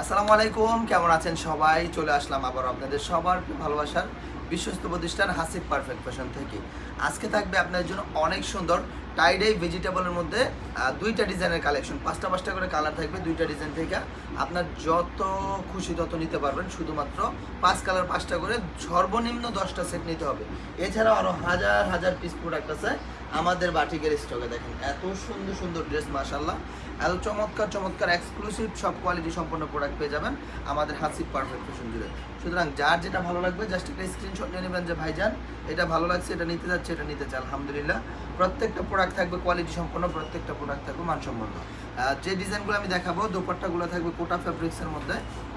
আসসালামু আলাইকুম, কেমন আছেন সবাই? চলে আসলাম আবার আপনাদের সবার ভালোবাসার বিশ্বস্ত প্রতিষ্ঠান হাসিফ পারফেক্ট ফ্যাশন থেকে। আজকে থাকবে আপনাদের জন্য অনেক সুন্দর টাইডাই ভেজিটেবলের মধ্যে দুইটা ডিজাইনের কালেকশন পাঁচটা পাঁচটা করে কালার থাকবে দুইটা ডিজাইন থেকে। আপনার যত খুশি তত নিতে পারবেন। শুধুমাত্র পাঁচ কালার পাঁচটা করে সর্বনিম্ন দশটা সেট নিতে হবে। এছাড়াও আরও হাজার হাজার পিস প্রোডাক্ট আছে আমাদের বাটিকের স্টকে দেখেন, এত সুন্দর সুন্দর ড্রেস মাশাল্লাহ এত চমৎকার চমৎকার এক্সক্লুসিভ সব কোয়ালিটি সম্পন্ন প্রোডাক্ট পেয়ে যাবেন আমাদের হাসিব পারফেক্ট ফ্যাশন জুড়ে সুতরাং যার যেটা ভালো লাগবে জাস্ট একটা স্ক্রিনশট নিয়ে নেবেন যে, ভাইজান, এটা ভালো লাগছে, এটা নিতে যাচ্ছে, এটা নিতে চাই। আলহামদুলিল্লাহ। প্রত্যেকটা প্রোডাক্ট থাকবে কোয়ালিটি সম্পন্ন প্রত্যেকটা প্রোডাক্ট থাকবে মানসম্পন্ন যে ডিজাইনগুলো আমি দেখাবো, দোপাট্টাগুলো থাকবে কোটা ফ্যাব্রিক্সের মধ্যে,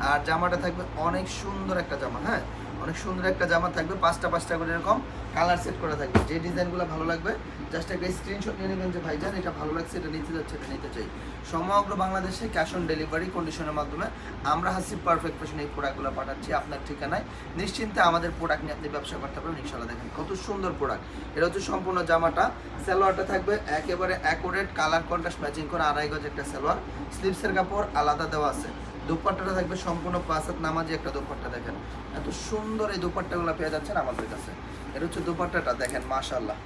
আর জামাটা থাকবে অনেক সুন্দর একটা জামা হ্যাঁ? অনেক সুন্দর একটা জামা থাকবে, পাঁচটা পাঁচটা করে এরকম কালার সেট করা থাকবে। যে ডিজাইনগুলো ভালো লাগবে জাস্ট একটা স্ক্রিনশট নিয়ে নেবেন যে ভাইজান এটা ভালো লাগছে, এটা নিতে যাচ্ছে, এটা নিতে চাই। সমগ্র বাংলাদেশে ক্যাশ অন ডেলিভারি কন্ডিশনের মাধ্যমে আমরা হাসি পারফেক্ট ফ্যাশন এই প্রোডাক্টগুলো পাঠাচ্ছি আপনার ঠিকানায়। নিশ্চিন্তে আমাদের প্রোডাক্ট নিয়ে আপনি ব্যবসা করতে পারবেন ইনশাল্লাহ দেখেন কত সুন্দর প্রোডাক্ট এটা হচ্ছে সম্পূর্ণ জামাটা, সালোয়ারটা থাকবে একেবারে অ্যাকুরেট কালার কন্ট্রাস্ট ম্যাচিং করে, আড়াই গজ একটা সালোয়ার। স্লিপসের কাপড় আলাদা দেওয়া আছে। দুপাট্টাটা থাকবে সম্পূর্ণ পাঁচাত নামাজি একটা দুপাট্টা দেখেন। এত সুন্দর এই দুপাট্টাগুলো পেয়ে যাচ্ছেন আমাদের কাছে। এটা হচ্ছে দুপাট্টাটা, দেখেন মাশাল্লাহ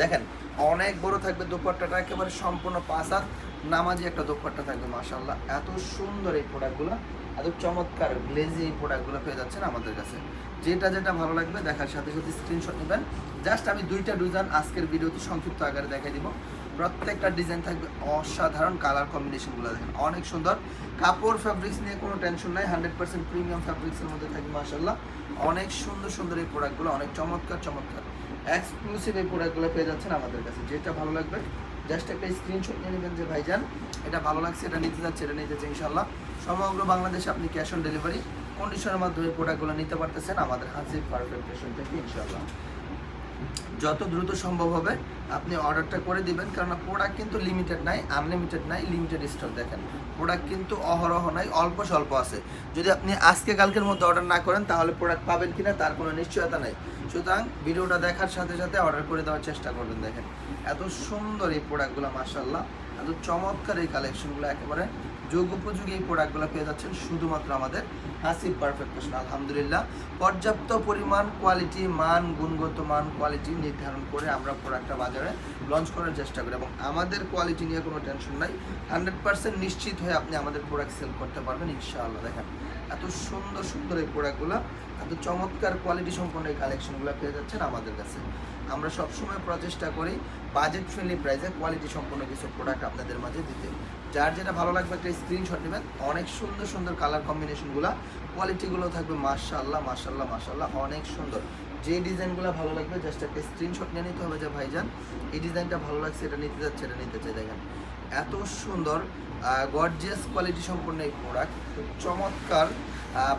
দেখেন, অনেক বড় থাকবে দুপাট্টাটা, একেবারে সম্পূর্ণ পাঁচাত নামাজি একটা দুপাট্টা থাকবে মাশাল্লাহ এত সুন্দর এই প্রোডাক্টগুলো, এত চমৎকার, গ্লেজি এই প্রোডাক্টগুলো পেয়ে যাচ্ছেন আমাদের কাছে। যেটা যেটা ভালো লাগবে, দেখার সাথে সাথে স্ক্রিনশট নেবেন। জাস্ট আমি দুইটা ডিজাইন আজকের ভিডিওতে সংক্ষিপ্ত আকারে দেখাই দিব। প্রত্যেকটা ডিজাইন থাকবে অসাধারণ কালার কম্বিনেশনগুলো দেখেন, অনেক সুন্দর। কাপড় ফ্যাব্রিক্স নিয়ে কোনো টেনশন নাই হান্ড্রেড পার্সেন্ট প্রিমিয়াম ফ্যাব্রিক্সের মধ্যে থাকবে মাসাল্লাহ অনেক সুন্দর সুন্দর এই প্রোডাক্টগুলো অনেক চমৎকার চমৎকার। এক্সক্লুসিভ এই প্রোডাক্টগুলো পেয়ে যাচ্ছেন আমাদের কাছে। যেটা ভালো লাগবে জাস্ট একটা স্ক্রিনশট নিয়ে নেবেন যে, ভাইজান, এটা ভালো লাগছে, এটা নিতে যাচ্ছে, এটা নিতে চাই ইনশাল্লাহ সমগ্র বাংলাদেশে আপনি ক্যাশ অন ডেলিভারি কন্ডিশনের মাধ্যমে প্রোডাক্টগুলো নিতে পারতেছেন আমাদের হাসিব পারফেক্ট থেকে ইনশাল্লাহ যত দ্রুত সম্ভব হবে, আপনি অর্ডারটা করে দিবেন। কারণ প্রোডাক্ট কিন্তু লিমিটেড নাই আনলিমিটেড নাই লিমিটেড স্টক দেখেন। প্রোডাক্ট কিন্তু অহরহ নাই, অল্প স্বল্প আছে। যদি আপনি আজকে কালকের মধ্যে অর্ডার না করেন, তাহলে প্রোডাক্ট পাবেন কিনা তার কোনো নিশ্চয়তা নাই। সুতরাং ভিডিওটা দেখার সাথে সাথে অর্ডার করে দেওয়ার চেষ্টা করবেন দেখেন। এত সুন্দর এই প্রোডাক্টগুলো মাসাল্লাহ এত চমৎকার এই কালেকশনগুলো একেবারে যোগ উপযোগী এই প্রোডাক্টগুলো পেয়ে যাচ্ছেন শুধুমাত্র আমাদের হাসিব পারফেক্ট ফ্যাশন আলহামদুলিল্লাহ। পর্যাপ্ত পরিমাণ কোয়ালিটি মান, গুণগত মান কোয়ালিটি নির্ধারণ করে আমরা প্রোডাক্টটা বাজারে লঞ্চ করার চেষ্টা করি এবং আমাদের কোয়ালিটি নিয়ে কোনো টেনশন নাই। হান্ড্রেড পার্সেন্ট নিশ্চিত হয়ে আপনি আমাদের প্রোডাক্ট সেল করতে পারবেন, ইনশাআল্লাহ। দেখেন, এত সুন্দর সুন্দর এই প্রোডাক্টগুলো এত চমৎকার কোয়ালিটি সম্পন্ন এই কালেকশনগুলো পেয়ে যাচ্ছেন আমাদের কাছে। আমরা সবসময় প্রচেষ্টা করি বাজেট ফ্রেন্ডলি প্রাইসে কোয়ালিটি সম্পন্ন কিছু প্রোডাক্ট আপনাদের মাঝে দিতে। যার যেটা ভালো লাগবে একটা স্ক্রিনশট নেবেন। অনেক সুন্দর সুন্দর কালার কম্বিনেশনগুলো কোয়ালিটিগুলো থাকবে মাশাল্লাহ মাশাল্লাহ মাশাল্লাহ অনেক সুন্দর। যে ডিজাইনগুলো ভালো লাগবে জাস্ট একটা স্ক্রিনশট নিয়ে নিতে হবে যে ভাইজান, এই ডিজাইনটা ভালো লাগছে, এটা নিতে যাচ্ছে, এটা নিতে চাই, দেখেন। এত সুন্দর গর্জিয়াস কোয়ালিটি সম্পূর্ণ এই প্রোডাক্ট চমৎকার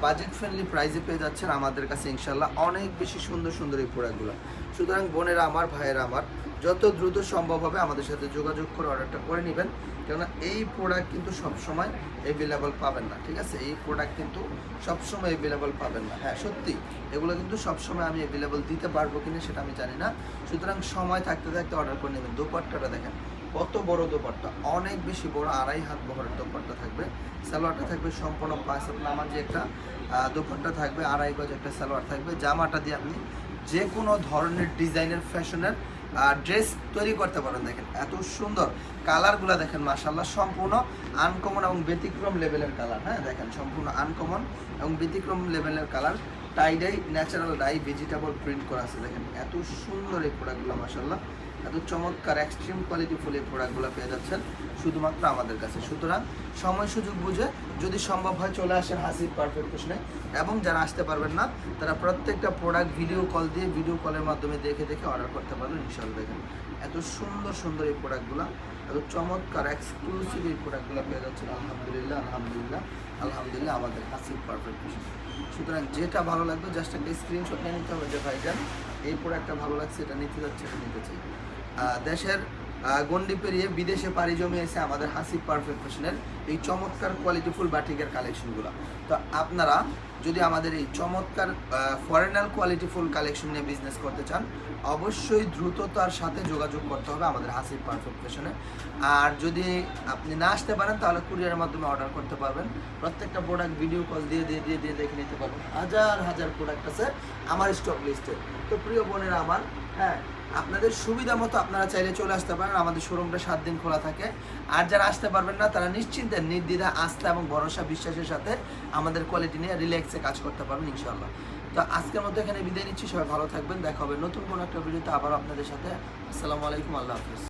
বাজেট ফ্রেন্ডলি প্রাইসে পেয়ে যাচ্ছেন আমাদের কাছে ইনশাল্লাহ অনেক বেশি সুন্দর সুন্দর এই প্রোডাক্টগুলো সুতরাং বোনেরা আমার, ভাইয়েরা আমার যত দ্রুত সম্ভব হবে আমাদের সাথে যোগাযোগ করে অর্ডারটা করে নেবেন। কেননা এই প্রোডাক্ট কিন্তু সবসময় অ্যাভেলেবল পাবেন না, ঠিক আছে? এই প্রোডাক্ট কিন্তু সবসময় অ্যাভেলেবল পাবেন না। হ্যাঁ সত্যি, এগুলো কিন্তু সবসময় আমি অ্যাভেলেবল দিতে পারব কিনা সেটা আমি জানি না। সুতরাং সময় থাকতে থাকতে অর্ডার করে নেবেন। দোপাট্টাটা দেখেন, কত বড় দোপাট্টা। অনেক বেশি বড়, আড়াই হাত বহরের দোপাট্টা থাকবে। সালোয়ারটা থাকবে সম্পূর্ণ পাঁচ হাত নামাজি একটা দোপাট্টা থাকবে, আড়াই গজ একটা সালোয়ার থাকবে। জামাটা দিয়ে আপনি যে কোনো ধরনের ডিজাইনের ফ্যাশনের ড্রেস তৈরি করতে পারেন দেখেন, এত সুন্দর কালারগুলো দেখেন মাসাল্লাহ সম্পূর্ণ আনকমন এবং ব্যতিক্রম লেভেলের কালার হ্যাঁ দেখেন, সম্পূর্ণ আনকমন এবং ব্যতিক্রম লেভেলের colour tie dye natural dye vegetable print করা আছে, দেখেন, এত সুন্দর এই প্রোডাক্টগুলো মাসাল্লাহ এত চমৎকার এক্সট্রিম কোয়ালিটি ফুল এই প্রোডাক্টগুলো পেয়ে যাচ্ছেন শুধুমাত্র আমাদের কাছে। সুতরাং সময় সুযোগ বুঝে যদি সম্ভব হয় চলে আসেন হাসিব পারফেক্ট প্রশ্নে এবং যারা আসতে পারবেন না, তারা প্রত্যেকটা প্রোডাক্ট ভিডিও কল দিয়ে ভিডিও কলের মাধ্যমে দেখে দেখে অর্ডার করতে পারবেন ইনশাল্লাহ দেখেন। এত সুন্দর সুন্দর এই প্রোডাক্টগুলো এত চমৎকার এক্সক্লুসিভ এই প্রোডাক্টগুলো পেয়ে যাচ্ছেন, আলহামদুলিল্লাহ আলহামদুলিল্লাহ আলহামদুলিল্লাহ আমাদের হাসিব পারফেক্ট প্রশ্ন সুতরাং যেটা ভালো লাগবে জাস্ট একটা স্ক্রিনশট নিয়ে নিতে হবে যে, ভাইজান, এই প্রোডাক্টটা ভালো লাগছে, এটা নিতে যাচ্ছে, এটা নিতে চাই। দেশের গণ্ডি পেরিয়ে বিদেশে পাড়ি জমিয়েছে আমাদের হাসিব পারফেকশনের এই চমৎকার কোয়ালিটিফুল বাটিকের কালেকশনগুলো তো আপনারা যদি আমাদের এই চমৎকার ফরেনাল কোয়ালিটি ফুল কালেকশন নিয়ে বিজনেস করতে চান, অবশ্যই দ্রুততার সাথে যোগাযোগ করতে হবে আমাদের হাসির পারফেক্ট ফ্যাশনে আর যদি আপনি না আসতে পারেন, তাহলে কুরিয়ারের মাধ্যমে অর্ডার করতে পারবেন। প্রত্যেকটা প্রোডাক্ট ভিডিও কল দিয়ে দিয়ে দিয়ে দিয়ে দেখে নিতে পারবেন। হাজার হাজার প্রোডাক্ট আছে আমার স্টক লিস্টে তো প্রিয় বোনেরা আমার হ্যাঁ আপনাদের সুবিধা মতো আপনারা চাইলে চলে আসতে পারেন। আমাদের শোরুমটা সাত দিন খোলা থাকে। আর যারা আসতে পারবেন না, তারা নিশ্চিন্তে নির্দ্বিধা আস্থা এবং ভরসা বিশ্বাসের সাথে আমাদের কোয়ালিটি নিয়ে রিল্যাক্সে কাজ করতে পারবেন ইনশাল্লাহ তো আজকের মতো এখানে বিদায় নিচ্ছি, সবাই ভালো থাকবেন, দেখা হবে নতুন কোনো একটা ভিডিওতে আবার আপনাদের সাথে। আসসালামু আলাইকুম, আল্লাহ হাফিজ।